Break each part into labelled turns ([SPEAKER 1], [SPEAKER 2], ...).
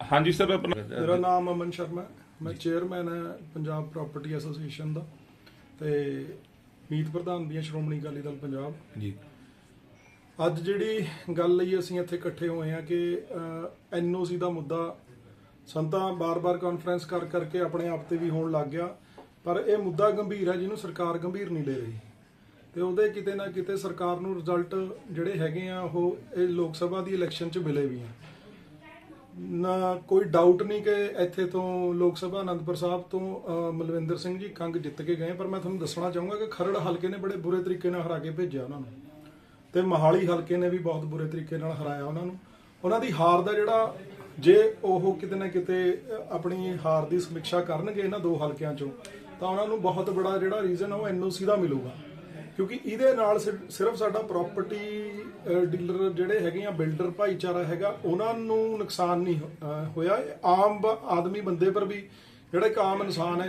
[SPEAKER 1] ਹਾਂਜੀ ਸਰ ਆਪਣਾ
[SPEAKER 2] ਮੇਰਾ ਨਾਮ ਅਮਨ ਸ਼ਰਮਾ ਹੈ। ਮੈਂ ਚੇਅਰਮੈਨ ਹਾਂ ਪੰਜਾਬ ਪ੍ਰਾਪਰਟੀ ਐਸੋਸੀਏਸ਼ਨ ਦਾ ਤੇ ਮੀਤ ਪ੍ਰਧਾਨ ਵੀ ਹਾਂ ਸ਼੍ਰੋਮਣੀ ਅਕਾਲੀ ਦਲ ਪੰਜਾਬ।
[SPEAKER 1] ਜੀ।
[SPEAKER 2] ਅੱਜ ਜਿਹੜੀ ਗੱਲ ਲਈ ਅਸੀਂ ਇੱਥੇ ਇਕੱਠੇ ਹੋਏ ਹਾਂ ਕਿ ਐਨਓਸੀ ਦਾ ਮੁੱਦਾ ਸੰਤਾ ਬਾਰ-ਬਾਰ ਕਾਨਫਰੰਸ ਕਰ ਕਰਕੇ ਆਪਣੇ ਆਪ ਤੇ ਵੀ ਹੋਣ ਲੱਗ ਗਿਆ ਪਰ ਇਹ ਮੁੱਦਾ ਗੰਭੀਰ ਹੈ ਜਿਹਨੂੰ ਸਰਕਾਰ ਗੰਭੀਰ ਨਹੀਂ ਲੈ ਰਹੀ। ਤੇ ਉਹਦੇ ਕਿਤੇ ਨਾ ਕਿਤੇ ਸਰਕਾਰ ਨੂੰ ਰਿਜ਼ਲਟ ਜਿਹੜੇ ਹੈਗੇ ਆ ਉਹ ਇਹ ਲੋਕ ਸਭਾ ਦੀ ਇਲੈਕਸ਼ਨ 'ਚ ਮਿਲੇ ਵੀ ਆ। ਨਾ ਕੋਈ ਡਾਊਟ ਨਹੀਂ ਕਿ ਇੱਥੇ ਤੋਂ ਲੋਕ ਸਭਾ ਅਨੰਦਪੁਰ ਸਾਹਿਬ ਤੋਂ ਮਲਵਿੰਦਰ ਸਿੰਘ ਜੀ ਕੰਗ ਜਿੱਤ ਕੇ ਗਏ, ਪਰ ਮੈਂ ਤੁਹਾਨੂੰ ਦੱਸਣਾ ਚਾਹੂੰਗਾ ਕਿ ਖਰੜ ਹਲਕੇ ਨੇ ਬੜੇ ਬੁਰੇ ਤਰੀਕੇ ਨਾਲ ਹਰਾ ਕੇ ਭੇਜਿਆ ਉਹਨਾਂ ਨੂੰ। ਤੇ ਮਹਾਲੀ ਹਲਕੇ ਨੇ ਵੀ ਬਹੁਤ ਬੁਰੇ ਤਰੀਕੇ ਨਾਲ ਹਰਾਇਆ ਉਹਨਾਂ ਨੂੰ। ਉਹਨਾਂ ਦੀ ਹਾਰ ਦਾ ਜਿਹੜਾ ਜੇ ਉਹ ਕਿਤੇ ਨਾ ਕਿਤੇ ਆਪਣੀ ਹਾਰ ਦੀ ਸਮੀਖਿਆ ਕਰਨਗੇ ਇਹਨਾਂ ਦੋ ਹਲਕਿਆਂ ਚੋਂ, ਤਾਂ ਉਹਨਾਂ ਨੂੰ ਬਹੁਤ ਬੜਾ ਜਿਹੜਾ ਰੀਜ਼ਨ ਉਹ ਐਨਓਸੀ ਦਾ ਮਿਲੂਗਾ। ਕਿਉਂਕਿ ਇਹਦੇ ਨਾਲ ਸਿਰ- ਸਿਰਫ ਸਾਡਾ ਪ੍ਰਾਪਰਟੀ ਡੀਲਰ ਜਿਹੜੇ ਹੈਗੇ ਆ ਬਿਲਡਰ ਭਾਈਚਾਰਾ ਹੈਗਾ, ਉਹਨਾਂ ਨੂੰ ਨੁਕਸਾਨ ਨਹੀਂ ਹੋਇਆ। ਆਮ ਬ- ਆਦਮੀ ਬੰਦੇ ਪਰ ਵੀ, ਜਿਹੜਾ ਇੱਕ ਆਮ ਇਨਸਾਨ ਹੈ,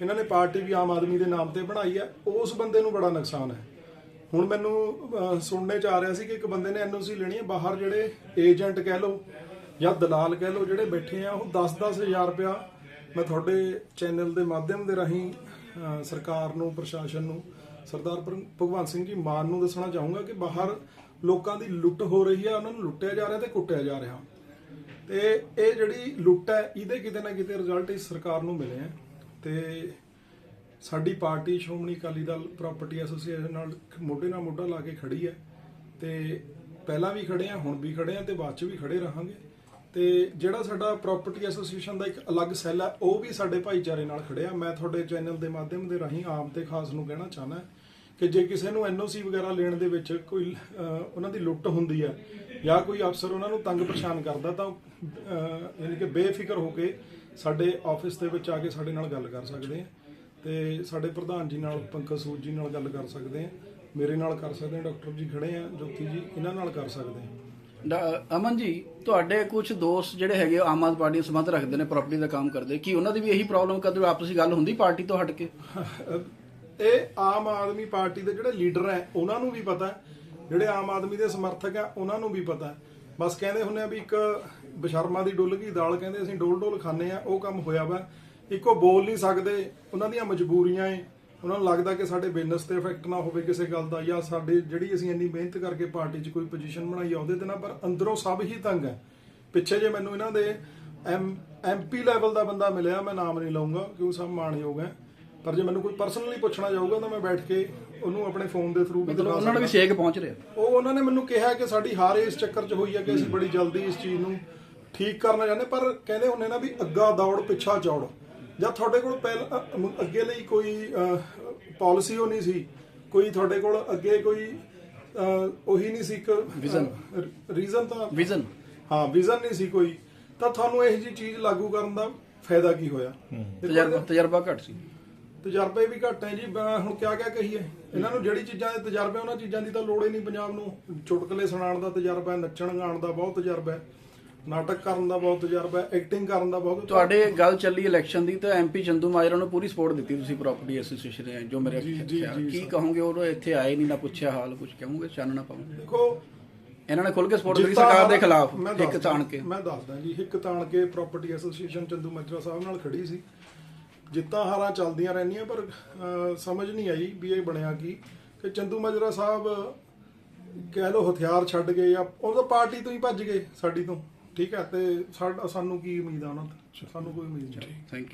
[SPEAKER 2] ਇਹਨਾਂ ਨੇ ਪਾਰਟੀ ਵੀ ਆਮ ਆਦਮੀ ਦੇ ਨਾਮ ਤੇ ਬਣਾਈ ਹੈ, ਉਸ ਬੰਦੇ ਨੂੰ ਬੜਾ ਨੁਕਸਾਨ ਹੈ। ਹੁਣ ਮੈਨੂੰ ਸੁਣਨੇ ਚ ਆ ਰਿਹਾ ਸੀ ਕਿ ਇੱਕ ਬੰਦੇ ਨੇ ਐਨਓਸੀ ਲੈਣੀ ਹੈ, ਬਾਹਰ ਜਿਹੜੇ ਏਜੰਟ ਕਹਿ ਲਓ ਜਾਂ ਦਲਾਲ ਕਹਿ ਲਓ ਜਿਹੜੇ ਬੈਠੇ ਆ, ਉਹ 10-10 ਹਜ਼ਾਰ ਰੁਪਇਆ ਮੈਂ ਤੁਹਾਡੇ ਚੈਨਲ ਦੇ ਮਾਧਿਅਮ ਦੇ ਰਾਹੀਂ ਸਰਕਾਰ ਨੂੰ, ਪ੍ਰਸ਼ਾਸਨ ਨੂੰ ਸਰਦਾਰ ਭਗ- ਭਗਵੰਤ ਸਿੰਘ ਜੀ, ਮਾਨ ਨੂੰ ਦੱਸਣਾ ਚਾਹੂੰਗਾ ਕਿ ਬਾਹਰ ਲੋਕਾਂ ਦੀ ਲੁੱਟ ਹੋ ਰਹੀ ਹੈ ਉਹਨਾਂ ਨੂੰ ਲੁੱਟਿਆ ਜਾ ਰਿਹਾ ਤੇ ਕੁੱਟਿਆ ਜਾ ਰਿਹਾ। ਤੇ ਇਹ ਜਿਹੜੀ ਲੁੱਟ ਹੈ, ਇਹਦੇ ਕਿਤੇ ਨਾ ਕਿਤੇ ਰਿਜ਼ਲਟ ਇਸ ਸਰਕਾਰ ਨੂੰ ਮਿਲੇ ਆ। ਤੇ ਸਾਡੀ party Shiromani Akali Dal property association ਨਾਲ ਮੋਢੇ ਨਾਲ ਮੋਢਾ ਲਾ ਕੇ ਖੜੀ ਹੈ। ਤੇ ਪਹਿਲਾਂ ਵੀ ਖੜੇ ਆ, ਹੁਣ ਵੀ ਖੜੇ ਆ ਤੇ ਬਾਅਦ ਚ ਵੀ ਖੜੇ ਰਹਾਂਗੇ। ਤੇ ਜਿਹੜਾ ਸਾਡਾ ਪ੍ਰਾਪਰਟੀ ਐਸੋਸੀਏਸ਼ਨ ਦਾ ਇੱਕ ਅਲੱਗ ਸੈੱਲ ਹੈ, ਉਹ ਵੀ ਸਾਡੇ ਭਾਈਚਾਰੇ ਨਾਲ ਖੜਿਆ। ਮੈਂ ਤੁਹਾਡੇ ਚੈਨਲ ਦੇ ਮਾਧਿਅਮ ਦੇ ਰਾਹੀਂ ਆਮ ਤੇ ਖਾਸ ਨੂੰ ਕਹਿਣਾ ਚਾਹਨਾ ਕਿ ਜੇ ਕਿਸੇ ਨੂੰ ਐਨਓਸੀ ਵਗੈਰਾ ਲੈਣ ਦੇ ਵਿੱਚ ਕੋਈ ਉਹਨਾਂ ਦੀ ਲੁੱਟ ਹੁੰਦੀ ਹੈ ਜਾਂ ਕੋਈ ਅਫਸਰ ਉਹਨਾਂ ਨੂੰ ਤੰਗ ਪਰੇਸ਼ਾਨ ਕਰਦਾ ਤਾਂ ਯਾਨੀ ਕਿ ਬੇਫਿਕਰ ਹੋ ਕੇ ਸਾਡੇ ਆਫਿਸ ਦੇ ਵਿੱਚ ਆ ਕੇ ਸਾਡੇ ਨਾਲ ਗੱਲ ਕਰ ਸਕਦੇ ਆ ਤੇ ਸਾਡੇ ਪ੍ਰਧਾਨ ਜੀ ਨਾਲ ਪੰਕਜ ਸੂਦ ਜੀ ਨਾਲ ਗੱਲ ਕਰ ਸਕਦੇ ਆ ਮੇਰੇ ਨਾਲ ਕਰ ਸਕਦੇ ਆ ਡਾਕਟਰ ਜੀ ਖੜੇ ਆ ਜੋਤੀ ਜੀ ਇਹਨਾਂ ਨਾਲ ਕਰ ਸਕਦੇ ਆ।
[SPEAKER 3] ਅਮਨ ਜੀ ਤੁਹਾਡੇ ਕੁਝ ਦੋਸਤ ਜਿਹੜੇ ਹੈਗੇ ਆਮ ਆਦਮੀ ਪਾਰਟੀ ਨਾਲ ਸੰਬੰਧ ਰੱਖਦੇ ਨੇ ਪ੍ਰਾਪਰਟੀ ਦਾ ਕੰਮ ਕਰਦੇ ਕੀ ਉਹਨਾਂ ਦੀ ਵੀ ਇਹੀ ਪ੍ਰੋਬਲਮ ਕਦੇ ਆਪਸੀ ਗੱਲ ਹੁੰਦੀ ਪਾਰਟੀ ਤੋਂ ਹਟ ਕੇ?
[SPEAKER 2] ਇਹ ਆਮ ਆਦਮੀ ਪਾਰਟੀ ਦੇ ਜਿਹੜੇ ਲੀਡਰ ਹੈ, ਉਹਨਾਂ ਨੂੰ ਵੀ ਪਤਾ ਜਿਹੜੇ ਆਮ ਆਦਮੀ ਦੇ ਸਮਰਥਕ ਆ ਉਹਨਾਂ ਨੂੰ ਵੀ ਪਤਾ ਬਸ ਕਹਿੰਦੇ ਹੁੰਦੇ ਆ ਵੀ ਇੱਕ ਬਸ਼ਰਮਾ ਦੀ ਡੁੱਲ ਗਈ, ਦਾਲ ਕਹਿੰਦੇ ਅਸੀਂ ਡੋਲ ਡੋਲ ਖਾਂਦੇ ਆ ਉਹ ਕੰਮ ਹੋਇਆ ਵਾ। ਇੱਕੋ ਬੋਲ ਨਹੀਂ ਸਕਦੇ, ਉਹਨਾਂ ਦੀਆਂ ਮਜਬੂਰੀਆਂ ਏ। ਉਹਨਾਂ ਨੂੰ ਲੱਗਦਾ ਕਿ ਸਾਡੇ ਬਿਜ਼ਨਸ ਤੇ ਇਫੈਕਟ ਨਾ ਹੋਵੇ ਕਿਸੇ ਗੱਲ ਦਾ, ਜਾਂ ਸਾਡੇ ਜਿਹੜੀ ਅਸੀਂ ਇੰਨੀ ਮਿਹਨਤ ਕਰਕੇ ਪਾਰਟੀ 'ਚ ਕੋਈ ਪੋਜੀਸ਼ਨ ਬਣਾਈ ਆ ਉਹਦੇ ਤੇ ਨਾ, ਪਰ ਅੰਦਰੋਂ ਸਭ ਹੀ ਤੰਗ ਹੈ। ਪਿੱਛੇ ਜੇ ਮੈਨੂੰ ਇਹਨਾਂ ਦੇ ਐਮਪੀ ਲੈਵਲ ਦਾ ਬੰਦਾ ਮਿਲਿਆ, ਮੈਂ ਨਾਮ ਨਹੀਂ ਲਵਾਂਗਾ ਕਿਉਂ ਸਭ ਮਾਣਯੋਗ ਹੈ। ਪਰ ਜੇ ਮੈਨੂੰ ਕੋਈ ਪਰਸਨਲੀ ਪੁੱਛਣਾ ਜਾਊਗਾ ਤਾਂ ਮੈਂ ਬੈਠ ਕੇ ਉਹਨੂੰ ਆਪਣੇ ਫੋਨ ਦੇ ਥਰੂ ਵੀ
[SPEAKER 3] ਮਤਲਬ
[SPEAKER 2] ਦਿਖਾ
[SPEAKER 3] ਉਹਨਾਂ ਨੂੰ ਵੀ
[SPEAKER 2] ਸਕਦਾ।
[SPEAKER 3] ਛੇਕ ਪਹੁੰਚ ਰਿਹਾ।
[SPEAKER 2] ਉਹ ਉਹਨਾਂ ਨੇ ਮੈਨੂੰ ਕਿਹਾ ਕਿ ਸਾਡੀ ਹਾਰ ਇਸ ਚੱਕਰ 'ਚ ਹੋਈ ਹੈ ਕਿ ਅਸੀਂ ਬੜੀ ਜਲਦੀ ਇਸ ਚੀਜ਼ ਨੂੰ ਠੀਕ ਕਰਨਾ ਚਾਹੁੰਦੇ ਪਰ ਕਹਿੰਦੇ ਹੁੰਦੇ ਨਾ ਵੀ ਅੱਗਾ ਦੌੜ ਪਿੱਛਾ ਚੌੜ। ਜਾਂ ਤੁਹਾਡੇ ਕੋਲ ਪਹਿਲ ਅ- ਅੱਗੇ ਲਈ ਕੋਈ ਪਾਲਿਸੀ ਉਹ ਨਹੀਂ ਸੀ। ਕੋਈ ਤੁਹਾਡੇ ਕੋਲ ਅੱਗੇ ਕੋਈ ਅ, ਉਹੀ ਨਹੀਂ ਸੀ ਇੱਕ
[SPEAKER 3] Vision.
[SPEAKER 2] ਰੀਜ਼ਨ ਤਾਂ
[SPEAKER 3] ਵਿਜ਼ਨ
[SPEAKER 2] ਹਾਂ ਵਿਜ਼ਨ ਨਹੀਂ ਸੀ ਕੋਈ। ਤਾਂ ਤੁਹਾਨੂੰ ਇਹ ਜੀ ਚੀਜ਼ ਲਾਗੂ ਕਰਨ ਦਾ ਫਾਇਦਾ ਕੀ ਹੋਇਆ?
[SPEAKER 3] ਤਜਰਬਾ ਘੱਟ ਸੀ।
[SPEAKER 2] ਤਜਰਬੇ ਵੀ ਘੱਟ ਹੈ ਜੀ ਮੈਂ ਹੁਣ ਕਿਆ ਕਿਆ ਕਹੀਏ। ਇਹਨਾਂ ਨੂੰ ਜਿਹੜੀ ਚੀਜ਼ਾਂ ਦੇ ਤਜਰਬੇ ਉਹਨਾਂ ਚੀਜ਼ਾਂ ਦੀ ਤਾਂ ਲੋੜ ਹੀ ਨਹੀਂ ਪੰਜਾਬ ਨੂੰ। ਚੁਟਕਲੇ ਸੁਣਾਉਣ ਦਾ ਤਜਰਬਾ ਹੈ ਨੱਚਣ ਗਾਉਣ ਦਾ ਬਹੁਤ ਤਜਰਬਾ ਹੈ। ਨਾਟਕ ਕਰਨ ਦਾ ਬਹੁਤ ਤਜਰਬਾ ਹੈ ਐਕਟਿੰਗ ਕਰਨ ਦਾ ਬਹੁਤ
[SPEAKER 3] ਤੁਹਾਡੇ ਗੱਲ ਚੱਲੀ ਇਲੈਕਸ਼ਨ ਦੀ ਤਾਂ ਐਮਪੀ ਚੰਦੂ ਮਾਜਰਾ ਨੂੰ ਪੂਰੀ ਸਪੋਰਟ ਦਿੱਤੀ ਤੁਸੀਂ ਪ੍ਰਾਪਰਟੀ ਐਸੋਸੀਏਸ਼ਨ ਦੇ ਜੋ ਮੇਰੇ ਖਿਆਲ- ਕੀ। ਕਹੋਗੇ ਉਹ ਇੱਥੇ ਆਏ ਨਹੀਂ ਨਾ ਪੁੱਛਿਆ ਹਾਲ ਕੁਝ ਕਹੋਗੇ ਚਾਨਣਾ ਪਾਉਂਗੇ
[SPEAKER 2] ਦੇਖੋ
[SPEAKER 3] ਇਹਨਾਂ ਨੇ ਖੁੱਲ ਕੇ ਸਪੋਰਟ ਦਿੱਤੀ ਸਰਕਾਰ ਦੇ ਖਿਲਾਫ ਇੱਕ
[SPEAKER 2] ਦੱਸਦਾ-
[SPEAKER 3] ਤਾਣ ਕੇ।
[SPEAKER 2] ਮੈਂ ਦੱਸਦਾ ਜੀ ਹਿੱਕ ਤਾਣ ਕੇ property association Chandumajra Sahib ਨਾਲ ਖੜੀ ਸੀ। ਜਿੱਤਾਂ ਹਾਰਾਂ ਚੱਲਦੀਆਂ ਰਹਿੰਦੀਆਂ ਪਰ ਸਮਝ ਨਹੀਂ ਆਈ ਵੀ ਇਹ ਬਣਿਆ ਕੀ। ਕਿ ਚੰਦੂ ਮਜਰਾ ਸਾਹਿਬ ਕਹਿ ਲੋ ਹਥਿਆਰ ਛੱਡ ਗਏ ਜਾਂ ਉਹ ਤਾਂ ਪਾਰਟੀ ਤੋਂ ਹੀ ਭੱਜ ਗਏ ਸਾਡੀ ਤੋਂ। ਠੀਕ ਹੈ ਤੇ ਸਾਨੂੰ ਕੀ ਉਮੀਦ ਆ ਉਹਨਾਂ ਤੋਂ? ਸਾਨੂੰ ਕੋਈ ਉਮੀਦ ਨਹੀਂ।
[SPEAKER 3] Thank you